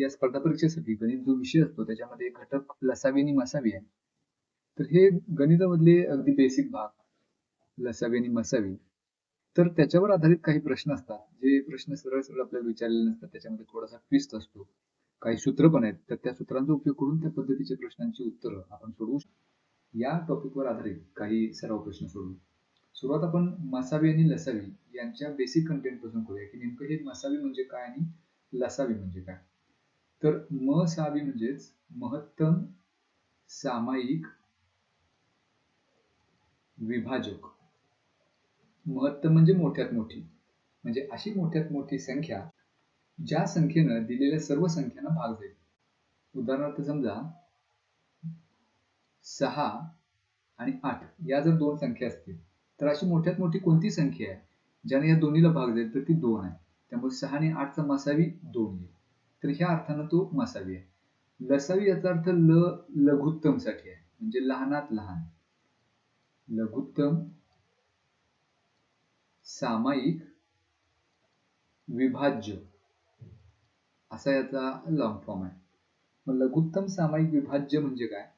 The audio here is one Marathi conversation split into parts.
या स्पर्धा परीक्षेसाठी गणित जो विषय असतो त्याच्यामध्ये घटक लसावी आणि मसावी आहे. तर हे गणितामधले अगदी बेसिक भाग लसावी आणि मसावी. तर त्याच्यावर आधारित काही प्रश्न असतात. जे प्रश्न सरळ सरळ आपल्याला विचारलेले नसतात. त्याच्यामध्ये थोडासा ट्विस्ट असतो. काही सूत्र पण आहेत. तर त्या सूत्रांचा उपयोग करून त्या पद्धतीच्या प्रश्नांची उत्तरं आपण सोडवू शकतो. या टॉपिकवर आधारित काही सराव प्रश्न सोडवू. सुरुवात आपण मसावी आणि लसावी यांच्या बेसिक कंटेंटपासून करूया की नेमकं हे मसावी म्हणजे काय आणि लसावी म्हणजे काय? तर म सावी म्हणजेच महत्तम सामायिक विभाजक. महत्तम म्हणजे मोठ्यात मोठी. म्हणजे अशी मोठ्यात मोठी संख्या ज्या संख्येनं दिलेल्या सर्व संख्यांना भाग जाईल उदाहरणार्थ समजा सहा आणि आठ या जर दोन संख्या असतील तर अशी मोठ्यात मोठी कोणती संख्या आहे? ज्याने या दोन्हीला भाग जाईल तर ती दोन आहे. त्यामुळे सहा आणि आठचा मसावी दोन येईल. तर ह्या अर्थानं तो मसावी आहे. लसावी याचा अर्थ ल लघुत्तमसाठी आहे. म्हणजे लहानात लहान. लघुत्तम सामायिक विभाज्य. असा याचा लॉंग फॉर्म आहे. मग लघुत्तम सामायिक विभाज्य म्हणजे काय?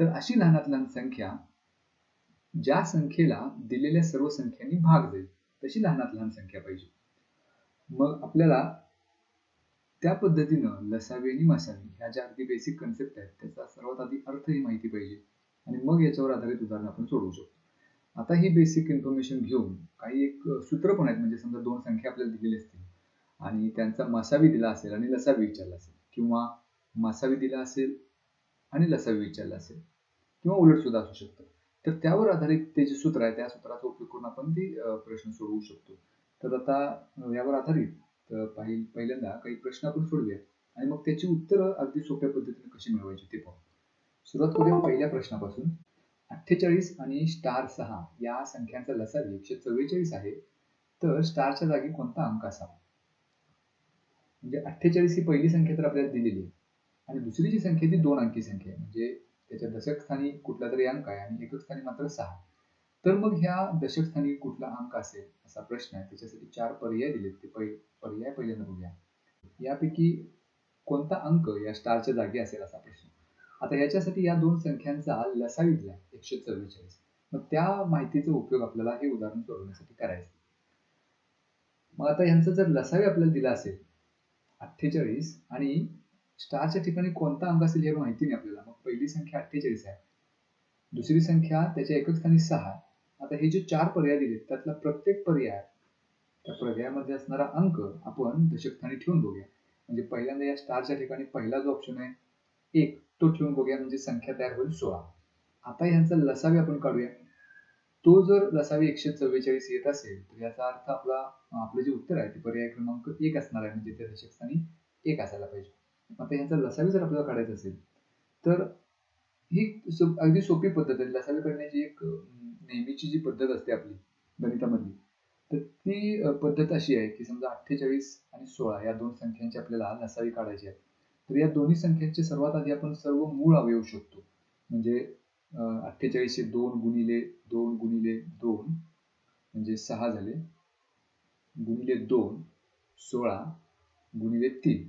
तर अशी लहानात लहान संख्या ज्या संख्येला दिलेल्या सर्व संख्यांनी भाग जाईल तशी लहानात लहान संख्या पाहिजे. मग आपल्याला त्या पद्धतीनं लसावी आणि मसावी ह्या ज्या अगदी बेसिक कन्सेप्ट आहेत त्याचा सर्वात आधी अर्थ ही माहिती पाहिजे. आणि मग याच्यावर आधारित उदाहरण आपण सोडवू शकतो. आता ही बेसिक इन्फॉर्मेशन घेऊन काही एक सूत्र पण आहेत म्हणजे समजा दोन संख्या आपल्याला दिलेली असतील. आणि त्यांचा मसावी दिला असेल आणि लसावी विचारला असेल. किंवा मसावी दिला असेल आणि लसावी विचारला असेल. किंवा उलट सुद्धा असू शकतं. तर त्यावर आधारित ते जे सूत्र आहे त्या सूत्राचा उपयोग करून आपण ते प्रश्न सोडवू शकतो. तर आता यावर आधारित पहिल्यांदा काही प्रश्न आपण सोडूया आणि मग त्याची उत्तरं अगदी सोप्या पद्धतीने कशी मिळवायची ते पाहू. सुरुवात करूया पहिल्या प्रश्नापासून. अठ्ठेचाळीस आणि स्टार सहा या संख्यांचा लसावी एकशे चव्वेचाळीस आहे. तर स्टारच्या जागी कोणता अंक असावा? म्हणजे अठ्ठेचाळीस ही पहिली संख्या तर आपल्याला दिलेली आहे. आणि दुसरी जी संख्या ती दोन अंकी संख्या आहे. म्हणजे त्याच्या दशक स्थानी कुठला तरी अंक आहे आणि एकक स्थानी मात्र सहा. तर मग ह्या दशकस्थानी कुठला अंक असेल असा प्रश्न आहे. त्याच्यासाठी चार पर्याय दिलेत. ते पर्याय पहिल्यांदा बघूया. यापैकी कोणता अंक या स्टारच्या जागी असेल असा प्रश्न. आता याच्यासाठी या दोन संख्यांचा लसावी दिला एकशे चव्वेचाळीस. मग त्या माहितीचा उपयोग आपल्याला हे उदाहरण सोडवण्यासाठी करायचं. मग आता यांचा जर लसावी आपल्याला दिला असेल अठ्ठेचाळीस आणि स्टारच्या ठिकाणी कोणता अंक असेल हे माहिती नाही आपल्याला. मग पहिली संख्या अठ्ठेचाळीस आहे. दुसरी संख्या त्याच्या एकच स्थानी सहा. आता हे जे चार पर्याय दिलेत त्यातला प्रत्येक पर्याय त्या पर्यायामध्ये असणारा अंक आपण दशकस्थानी ठेवून बघूया. म्हणजे पहिल्यांदा या स्टारच्या ठिकाणी पहिला जो ऑप्शन आहे एक तो ठेवून बघूया म्हणजे संख्या तयार होईल सोळा. आता यांचा लसावी आपण काढूया. तो जर लसावी एकशे चव्वेचाळीस येत असेल तर याचा अर्थ आपला आपलं जे उत्तर आहे ते पर्याय क्रमांक एक असणार आहे म्हणजे त्या दशकस्थानी एक असायला पाहिजे. आता यांचा लसावी जर आपल्याला काढायचा असेल तर ही अगदी सोपी पद्धत आहे. लसावी काढण्याची एक नेहमीची जी पद्धत असते आपली गणितामधली तर ती पद्धत अशी आहे की समजा अठ्ठेचाळीस आणि सोळा या दोन संख्यांची आपल्याला नसावी काढायची आहे. तर या दोन्ही संख्यांचे सर्वात आधी आपण सर्व मूळ अवयव शकतो म्हणजे अठ्ठेचाळीसशे दोन गुणिले दोन गुणिले दोन म्हणजे सहा झाले. गुणिले दोन सोळा गुणिले तीन.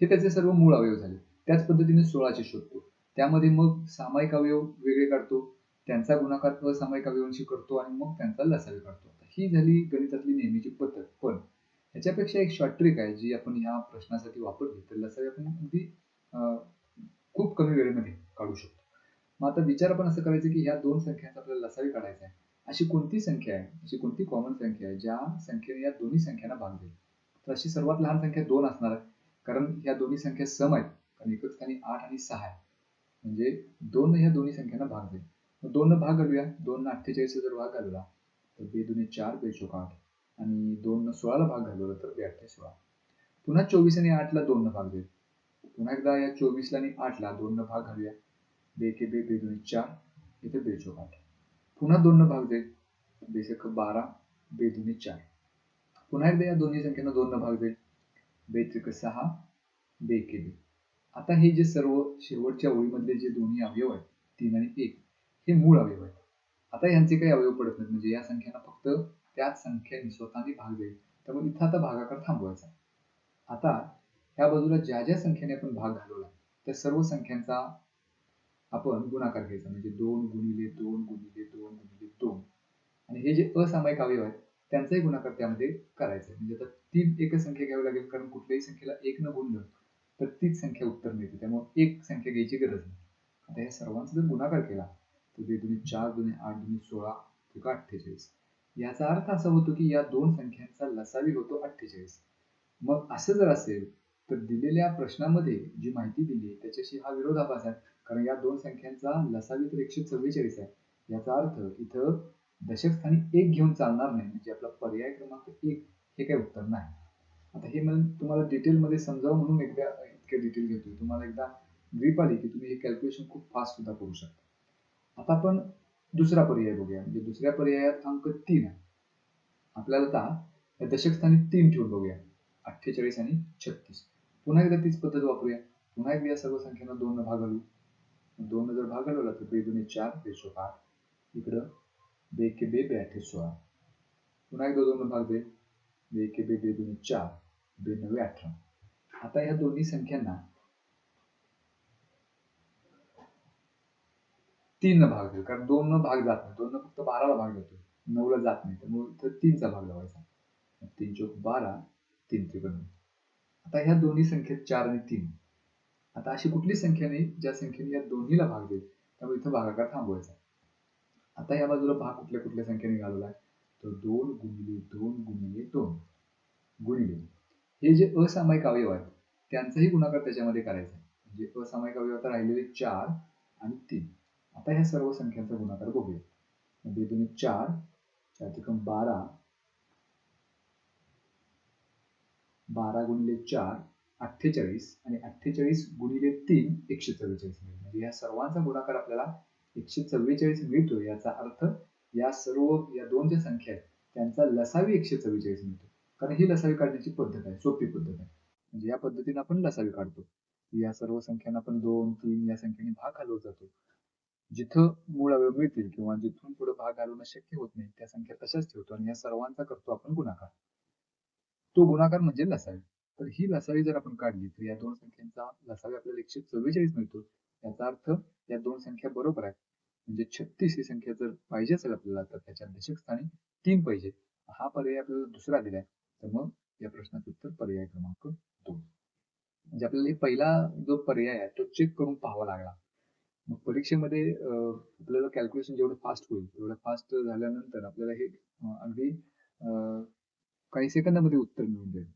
हे त्याचे सर्व मूळ अवयव झाले. त्याच पद्धतीने सोळाचे शोधतो. त्यामध्ये मग सामायिक अवयव वेगळे काढतो. त्यांचा गुणाकार असामायिक अवयवांशी करतो आणि मग त्यांचा लसावी काढतो. ही झाली गणितातली नेहमीची पद्धत. पण ह्याच्यापेक्षा एक शॉर्ट ट्रिक आहे जी आपण ह्या प्रश्नासाठी वापरली तर लसावी आपण अगदी खूप कमी वेळेमध्ये काढू शकतो. मग आता विचार आपण असं करायचं की ह्या दोन संख्यांचा आपल्याला लसावी काढायचा आहे. अशी कोणती संख्या आहे? अशी कोणती कॉमन संख्या आहे? ज्या संख्येने या दोन्ही संख्यांना भाग देईल. तर अशी सर्वात लहान संख्या दोन असणार आहे. कारण ह्या दोन्ही संख्या सम आहेत. कारण एकच ठिकाणी आठ आणि सहा आहे. म्हणजे दोन ह्या दोन्ही संख्यांना भाग देईल. दोन भाग घालूया. दोन अठ्ठेचाळीस जर भाग घालला तर बे दोन्ही चार बेचोक आठ. आणि दोन सोळाला भाग घालवला तर बे अठ्ठे सोळा. पुन्हा चोवीस आणि आठला दोन भाग देईल पुन्हा एकदा या चोवीसला आणि आठला दोन भाग घालूया. बे के बे बे दोन्ही चार इथे बेचोक आठ. पुन्हा दोन भाग देईल बेसक बारा बे दोन्ही चार. पुन्हा एकदा या दोन्ही संख्येनं दोन भाग देईल बे त्रिक सहा बे के बे. आता हे जे सर्व शेवटच्या ओळीमधले जे दोन्ही अवयव आहेत तीन आणि एक हे मूळ अवयव आहेत. आता यांचे काही अवयव पडत नाहीत. म्हणजे या संख्यांना फक्त त्याच संख्येने स्वतःने भाग देईल. त्यामुळे इथं आता भागाकार थांबवायचा आता ह्या बाजूला ज्या ज्या संख्येने आपण भाग घालवला त्या सर्व संख्यांचा आपण गुणाकार घ्यायचा. म्हणजे दोन गुणिले दोन गुणिले दोन गुणिले दोन. आणि हे जे असामायिक अवयव आहेत त्यांचाही गुणाकार त्यामध्ये करायचा आहे. म्हणजे आता तीन एकच संख्या घ्यावी लागेल कारण कुठल्याही संख्येला एक न गुणलं तर तीच संख्या उत्तर मिळते. त्यामुळे एक संख्या घ्यायची गरज नाही. आता या सर्वांचा जर गुणाकार केला तर ते चार दोन्ही आठ दोन्ही सोळा किंवा अठ्ठेचाळीस. याचा अर्थ असा होतो की या दोन संख्यांचा लसावी होतो अठ्ठेचाळीस. मग असं जर असेल तर दिलेल्या प्रश्नामध्ये जी माहिती दिली त्याच्याशी हा विरोधाभास आहे. कारण या दोन संख्यांचा लसावी तर एकशे चव्वेचाळीस आहे. याचा अर्थ इथं दशकस्थानी एक घेऊन चालणार नाही म्हणजे आपला पर्याय क्रमांक एक हे काही उत्तर नाही. आता हे मला तुम्हाला डिटेलमध्ये समजावं म्हणून एकदा इतके डिटेल घेतोय. तुम्हाला एकदा ग्रीप आली की तुम्ही हे कॅल्क्युलेशन खूप फास्ट सुद्धा करू शकता. आता आपण दुसरा पर्याय बघूया. म्हणजे दुसऱ्या पर्यायात अंक तीन आहे. आपल्याला आता दशक स्थानी तीन ठेवून बघूया. अठ्ठेचाळीस आणि छत्तीस. पुन्हा एकदा तीच पद्धत वापरूया. पुन्हा एकदा या सर्व संख्यांना दोन भाग दोन जर भाग घालवला तर बे दोन्ही चार बेचो आठ इकडं बे के बे बे अठ्ठे सोळा. पुन्हा एकदा दोन भाग दे. बे के बे बे दोन्ही चार. बे नवे अठरा. आता या दोन्ही संख्यांना तीन भाग देऊ कारण दोन न भाग जात नाही. दोन फक्त बाराला भाग जातो नऊला जात नाही. त्यामुळे तर तीनचा भाग लावायचा. तीन चौक बारा तीन त्रिकोण. आता ह्या दोन्ही संख्येत चार आणि तीन. आता अशी कुठली संख्या नाही ज्या संख्येने या दोन्हीला भाग देईल? त्यामुळे इथं भागाकार थांबवायचा. आता या बाजूला भाग कुठल्या कुठल्या संख्येने घालवला आहे. तर दोन गुणिले दोन गुणिले दोन. गुणिले. हे जे असामायिक अवयव आहेत त्यांचाही गुणाकार त्याच्यामध्ये करायचा म्हणजे असामायिक अवयव आता राहिलेले चार आणि तीन. आता ह्या सर्व संख्यांचा गुणाकार बघूया. म्हणजे तुम्ही चार चार त्रिकम बारा बारा गुणिले चार अठ्ठेचाळीस आणि अठ्ठेचाळीस गुणिले तीन एकशे चव्वेचाळीस मिळेल. म्हणजे या सर्वांचा गुणाकार आपल्याला एकशे चव्वेचाळीस मिळतो याचा अर्थ या सर्व या दोन ज्या संख्या आहेत त्यांचा लसावी एकशे चव्वेचाळीस मिळतो. कारण ही लसावी काढण्याची पद्धत आहे सोपी पद्धत आहे. म्हणजे या पद्धतीने आपण लसावी काढतो. या सर्व संख्यांना आपण दोन तीन या संख्येने भाग घालवत जातो. जिथं मूळ अवयव मिळतील किंवा जिथून पुढे भाग घालवणं शक्य होत नाही त्या संख्या तशाच ठेवतो आणि या सर्वांचा करतो आपण गुणाकार. तो गुणाकार म्हणजे लसावी तर ही लसावी जर आपण काढली तर या दोन संख्यांचा लसावी आपल्याला एकशे चव्वेचाळीस मिळतो. याचा अर्थ या दोन संख्या बरोबर आहेत. म्हणजे छत्तीस ही संख्या जर पाहिजे असेल आपल्याला तर त्याच्या दशक स्थानी तीन पाहिजे. हा पर्याय आपल्याला दुसरा दिलाय. तर मग या प्रश्नाचं उत्तर पर्याय क्रमांक दोन. म्हणजे आपल्याला पहिला जो पर्याय आहे तो चेक करून पाहावा लागला. मग परीक्षेमध्ये आपल्याला कॅल्क्युलेशन जेवढं फास्ट होईल तेवढं फास्ट झाल्यानंतर आपल्याला हे अगदी काही सेकंदामध्ये उत्तर मिळून जाईल.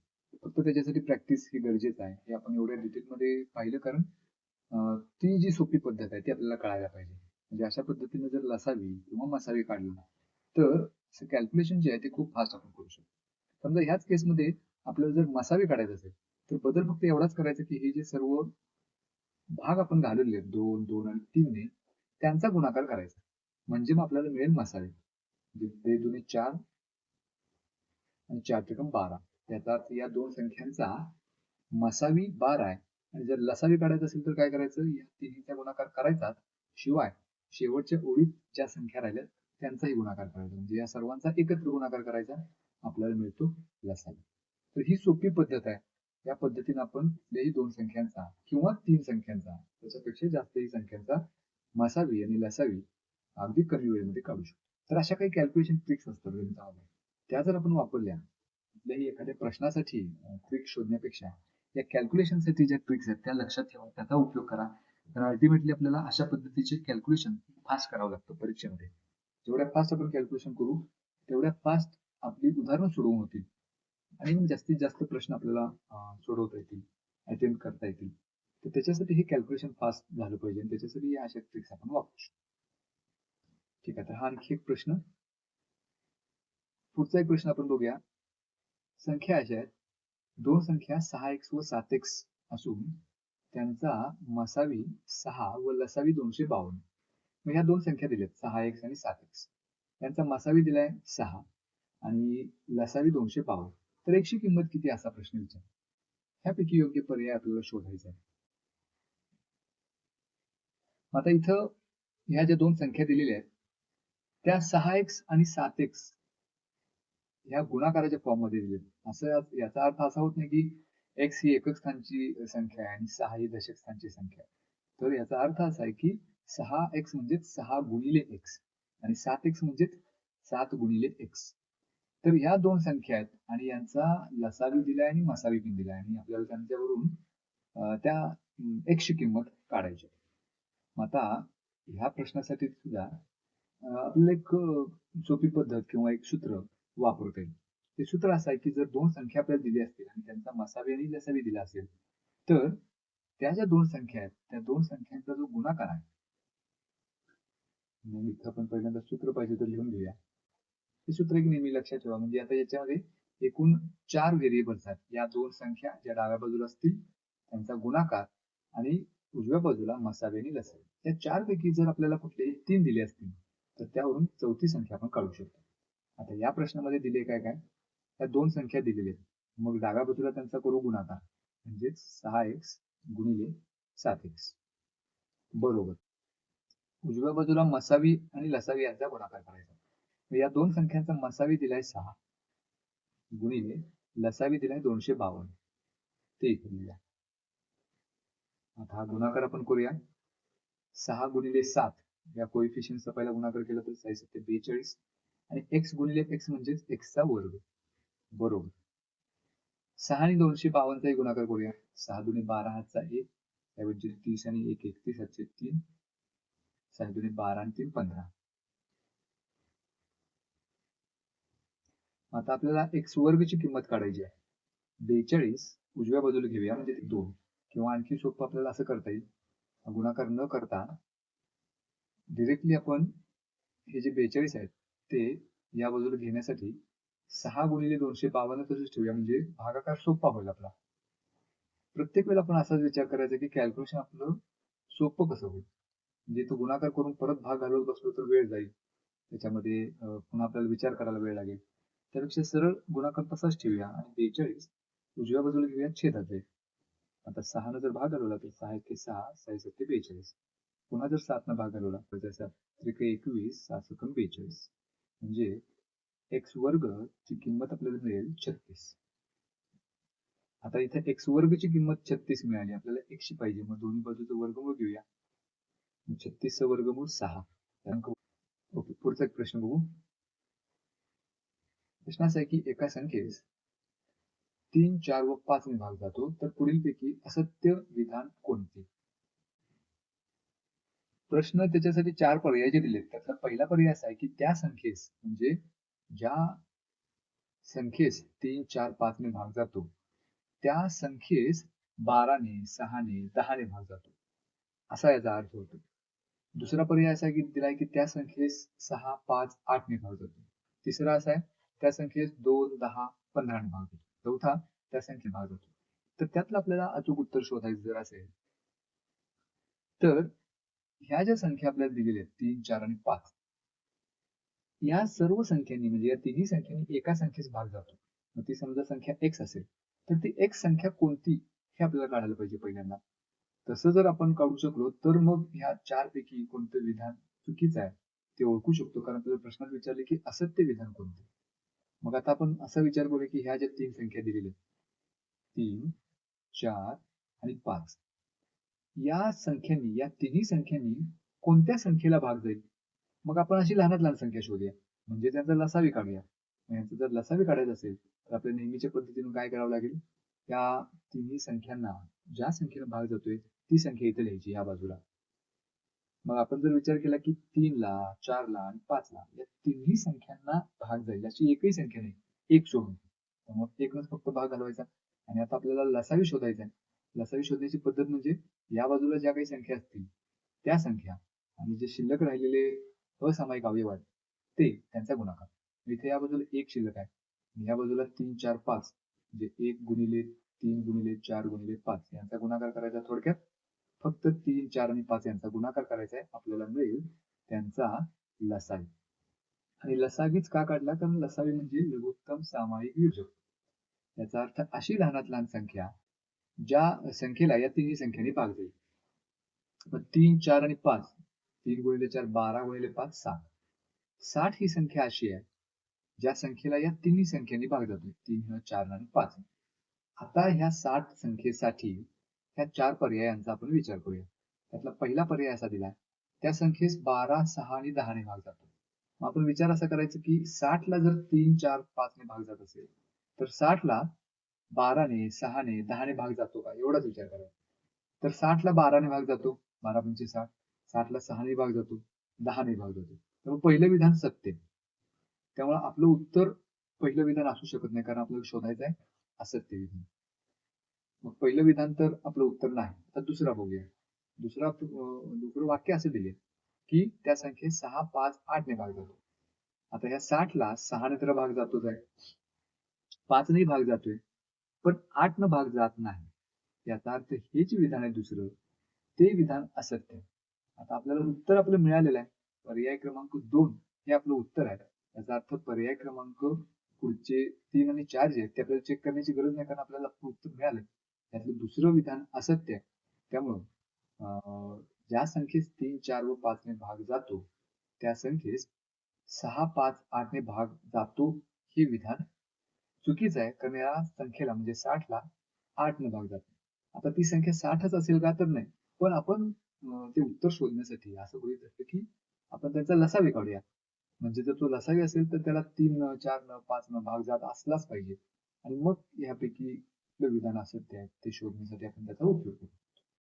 फक्त त्याच्यासाठी प्रॅक्टिस ही गरजेचं आहे. हे आपण एवढ्या डिटेलमध्ये पाहिलं कारण ती जी सोपी पद्धत आहे ती आपल्याला कळायला पाहिजे. म्हणजे अशा पद्धतीने जर लसावी किंवा मसावी काढली तर कॅल्क्युलेशन जे आहे ते खूप फास्ट आपण करू शकतो. समजा ह्याच केसमध्ये आपल्याला जर मसावी काढायचं असेल तर बदल फक्त एवढाच करायचा की हे जे सर्व भाग आपण घालवले दोन दोन आणि तीनने त्यांचा गुणाकार करायचा. म्हणजे मग आपल्याला मिळेल मसाले. म्हणजे दोन्ही चार आणि चार त्रिकम बारा. त्याचा अर्थ या दोन संख्यांचा मसावी बारा आहे. आणि जर लसावी काढायचं असेल तर काय करायचं? या तिन्हीचा गुणाकार करायचा शिवाय शेवटच्या ओळीत ज्या संख्या राहिल्या त्यांचाही गुणाकार करायचा. म्हणजे या सर्वांचा एकत्र गुणाकार करायचा. आपल्याला मिळतो लसावी. तर ही सोपी पद्धत आहे. या पद्धतीने आपण कुठल्याही दोन संख्यांचा किंवा तीन संख्यांचा त्याच्यापेक्षा जास्तही संख्यांचा मसावी आणि लसावी अगदी कमी वेळेमध्ये काढू शकतो. तर अशा काही कॅल्क्युलेशन ट्रिक्स असतात त्या जर आपण वापरल्या कुठल्याही एखाद्या प्रश्नासाठी ट्रिक शोधण्यापेक्षा या कॅल्क्युलेशनसाठी ज्या ट्रिक्स आहेत त्या लक्षात ठेवा त्याचा उपयोग करा. कारण अल्टिमेटली आपल्याला अशा पद्धतीचे कॅल्क्युलेशन फास्ट करावं लागतं परीक्षेमध्ये. जेवढ्या फास्ट आपण कॅल्क्युलेशन करू तेवढ्या फास्ट आपली उदाहरणं सोडवून होतील. आणि मग जास्तीत जास्त प्रश्न आपल्याला सोडवता येतील अटेम्प्ट करता येतील. तर त्याच्यासाठी हे कॅल्क्युलेशन फास्ट झालं पाहिजे आणि त्याच्यासाठी या अशा ट्रिक्स आपण वापरू शकतो. ठीक आहे तर हा आणखी एक प्रश्न. पुढचा एक प्रश्न आपण बघूया. संख्या अशा आहेत. दोन संख्या सहा एक्स व सात एक्स असून त्यांचा मसावी सहा व लसावी दोनशे बावन्न. मग ह्या दोन संख्या दिल्यात सहा एक्स आणि सात एक्स. त्यांचा मसावी दिलाय सहा आणि लसावी दोनशे बावन्न. तर एकशे किंमत किती असा प्रश्न विचार. ह्यापैकी योग्य पर्याय आपल्याला शोधायचा आहे. आता इथं ह्या ज्या दोन संख्या दिलेल्या आहेत त्या सहा एक्स आणि सात एक्स ह्या गुणाकाराच्या फॉर्ममध्ये दिलेत असं याचा अर्थ असा होत नाही की एक्स ही एकक स्थानची संख्या आहे आणि सहा ही दशक स्थानची संख्या आहे. तर याचा अर्थ असा आहे की सहा एक्स म्हणजे सहा गुणिले एक्स आणि सात एक्स म्हणजे सात गुणिले एक्स. तर या दोन संख्या आहेत. आणि यांचा लसावी दिलाय आणि मसावी पण दिलाय. आणि आपल्याला त्यांच्यावरून त्या एक्स किंमत काढायची मग आता ह्या प्रश्नासाठी सुद्धा आपल्याला एक सोपी पद्धत किंवा एक सूत्र वापरता येईल. ते सूत्र असं आहे की जर दोन संख्या आपल्याला दिली असतील आणि त्यांचा मसावी आणि लसावी दिला असेल तर त्या ज्या दोन संख्या आहेत त्या दोन संख्यांचा जो गुणाकार आहे मग इथं आपण पहिल्यांदा सूत्र पाहिजे तर लिहून घेऊया. हे सूत्र एक नेहमी लक्षात ठेवा. म्हणजे आता याच्यामध्ये एकूण चार व्हेरिएबल्स आहेत. या दोन संख्या ज्या डाव्या बाजूला असतील त्यांचा गुणाकार आणि उजव्या बाजूला मसावे आणि लसावे. या चार पैकी जर आपल्याला कुठलेही तीन दिले असतील तर त्यावरून चौथी संख्या आपण काढू शकतो. आता या प्रश्नामध्ये दिले काय काय? त्या दोन संख्या दिलेल्या आहेत. मग डाव्या बाजूला त्यांचा करू गुणाकार. म्हणजेच सहा एक्स गुणिले सात एक्स बरोबर. उजव्या बाजूला मसावी आणि लसावी यांचा गुणाकार करायचा. या दोन संख्यांचा मसावी दिलाय सहा. गुणिले लसावी दिलाय दोनशे बावन्न. ते इथे लिहूया आता हा गुणाकार आपण करूया. सहा गुणिले सात. या कोइफिशियन्सचा पहिला गुणाकार केला तर साई सत्ते बेचाळीस. आणि एक्स गुणिले एक्स म्हणजेच एक्सचा वर्ग. बरोबर. सहा आणि दोनशे बावन्नचाही गुणाकार करूया. सहा दुणे बारा हातचा एक. त्याऐवजी तीस आणि एक एकतीस हातचे तीन. सहा दुणे बारा आणि तीन पंधरा. आता आपल्याला एक्स वर्गची किंमत काढायची आहे. बेचाळीस उजव्या बाजूला घेऊया म्हणजे ते दोन. किंवा आणखी सोपं आपल्याला असं करता येईल. गुणाकार न करता डिरेक्टली आपण हे जे बेचाळीस आहेत ते या बाजूला घेण्यासाठी सहा गुणिले दोनशे बावन्न तसंच ठेवूया म्हणजे भागाकार सोपा होईल आपला. प्रत्येक वेळेला आपण असाच विचार करायचा की कॅल्क्युलेशन आपलं सोपं कसं होईल? म्हणजे तो गुणाकार करून परत भाग घालवत बसलो तर वेळ जाईल. त्याच्यामध्ये पुन्हा आपल्याला विचार करायला वेळ लागेल. त्यापेक्षा सरळ गुणाकार तसाच ठेवूया आणि बेचाळीस उजव्या बाजूला घेऊया छेदात जाईल आता सहानं जर भाग घालवला तर सहा ते सहा सहा सत्ते बेचाळीस. पुन्हा जर सातनं भाग घालवला तर त्याचा त्रिक एकवीस सहा सकम बेचाळीस. म्हणजे एक्स वर्ग ची किंमत आपल्याला मिळेल छत्तीस. आता इथे एक्स वर्गची किंमत छत्तीस मिळाली. आपल्याला एकशे पाहिजे. मग दोन्ही बाजूचं वर्गमूळ घेऊया. छत्तीसचं वर्गमूळ सहा. ओके पुढचा एक प्रश्न बघू. प्रश्न असा आहे की एका संख्येस तीन चार व पाच ने भाग जातो तर पुढीलपैकी असत्य विधान कोणते? प्रश्न त्याच्यासाठी चार पर्याय जे दिलेत. त्यातला पहिला पर्याय असा आहे की त्या संख्येस म्हणजे ज्या संख्येस तीन चार पाच ने भाग जातो त्या संख्येस बाराने सहाने दहाने भाग जातो. असा याचा अर्थ होतो. दुसरा पर्याय असा की दिलाय की त्या संख्येस सहा पाच आठ ने भाग जातो. तिसरा असा आहे त्या संख्येस दोन दहा पंधरा भाग होतो. चौथा त्या संख्येत भाग होतो. तर त्यातलं आपल्याला अचूक उत्तर शोधायचं जर असेल तर ह्या ज्या संख्या आपल्याला दिलेल्या आहेत तीन चार आणि पाच या सर्व संख्यांनी म्हणजे या तिन्ही संख्यांनी एका संख्येस भाग जातो. मग ती समजा संख्या एक्स असेल तर ती एक्स संख्या कोणती हे आपल्याला काढायला पाहिजे पहिल्यांदा. तसं जर आपण काढू शकलो तर मग ह्या चार पैकी कोणतं विधान चुकीचं आहे ते ओळखू शकतो. कारण तुझ्या प्रश्नात विचारले की असत्य विधान कोणते? मग आता आपण असा विचार करूया की ह्या ज्या तीन संख्या दिलेल्या आहेत तीन चार आणि पाच या संख्यांनी या तिन्ही संख्यांनी कोणत्या संख्येला भाग जाईल? मग आपण अशी लहानात लहान संख्या शोधूया. म्हणजे त्यांचा लसावी काढूया. यांचा यांचं जर लसावी काढायचं असेल तर आपल्या नेहमीच्या पद्धतीने काय करावं लागेल? त्या तिन्ही संख्यांना ज्या संख्येला भाग जातोय ती संख्या इथे लिहायची या बाजूला. मग आपण जर विचार केला की तीन ला चार ला आणि पाच ला या तिन्ही संख्यांना भाग जाईल. अशी एकही संख्या नाही. एक सोडून तर मग एकच फक्त भाग घालवायचा. आणि आता आपल्याला लसावी शोधायचा आहे. लसावी शोधण्याची पद्धत म्हणजे या बाजूला ज्या काही संख्या असतील त्या संख्या आणि जे शिल्लक राहिलेले असामायिक अवयव आहेत ते त्यांचा गुणाकार. इथे या बाजूला एक शिल्लक आहे. या बाजूला तीन चार पाच म्हणजे एक गुणिले तीन गुणिले चार गुणिले पाच यांचा गुणाकार करायचा थोडक्यात. फक्त तीन चार आणि पाच यांचा गुणाकार करायचा आहे आपल्याला मिळेल त्यांचा लसावी आणि लसावीच का काढला? कारण लसावी म्हणजे लघुत्तम सामायिक योजक याचा अर्थ अशी लहानात लहान संख्या ज्या संख्येला या तिन्ही संख्येने भाग जाईल मग तीन चार आणि पाच तीन गुणिले चार बारा गुणिले पाच साठ साठ ही संख्या अशी आहे ज्या संख्येला या तिन्ही संख्यांनी भाग जातो तीन चार आणि पाच. आता ह्या साठ संख्येसाठी ह्या चार पर्यायांचा आपण विचार करूया. त्यातला पहिला पर्याय असा दिलाय. त्या संख्येस बारा सहा आणि दहाने भाग जातो. मग आपण विचार असा करायचा की साठ ला जर तीन चार पाच ने भाग जात असेल तर साठ ला बाराने सहाने दहाने भाग जातो का? एवढाच विचार करायचा तर साठ ला बाराने भाग जातो बारा पंचे साठ. साठ ला सहाने भाग जातो दहाने भाग जातो. त्यामुळे पहिलं विधान सत्य त्यामुळे आपलं उत्तर पहिलं विधान असू शकत नाही कारण आपल्याला शोधायचं आहे असत्य विधान. मग पहिलं विधान तर आपलं उत्तर नाही. आता दुसरा बघूया. दुसरा दुसरं वाक्य असं दिले की त्या संख्येत सहा पाच आठ ने भाग जातो. आता ह्या साठ ला सहाने तर भाग जातोच आहे. पाचने भाग जातोय. पण आठ न भाग जात नाही. याचा अर्थ हे जे विधान आहे दुसरं. ते विधान असत्य. आहे. आता आपल्याला उत्तर आपलं मिळालेलं आहे. पर्याय क्रमांक दोन हे आपलं उत्तर आहे. याचा अर्थ पर्याय क्रमांक पुढचे तीन आणि चार जे आहेत ते आपल्याला चेक करण्याची गरज नाही कारण आपल्याला उत्तर मिळालं त्यातलं दुसरं विधान असत्य आहे त्यामुळं अं, ज्या संख्येस तीन चार व पाच ने भाग जातो त्या संख्येस सहा पाच आठ ने भाग जातो हे विधान चुकीचं आहे. कारण या संख्येला म्हणजे साठ ला आठ ने भाग जातो. आता ती संख्या साठच असेल का तर नाही. पण आपण ते उत्तर शोधण्यासाठी असं गृहित असतं की आपण त्याचा लसावी काढूया. म्हणजे जर तो लसावी असेल तर त्याला तीन न चार न पाच न भाग जात असलाच पाहिजे. आणि मग यापैकी कुठलं विधान असेल ते ते शोधण्यासाठी आपण त्याचा उपयोग करू.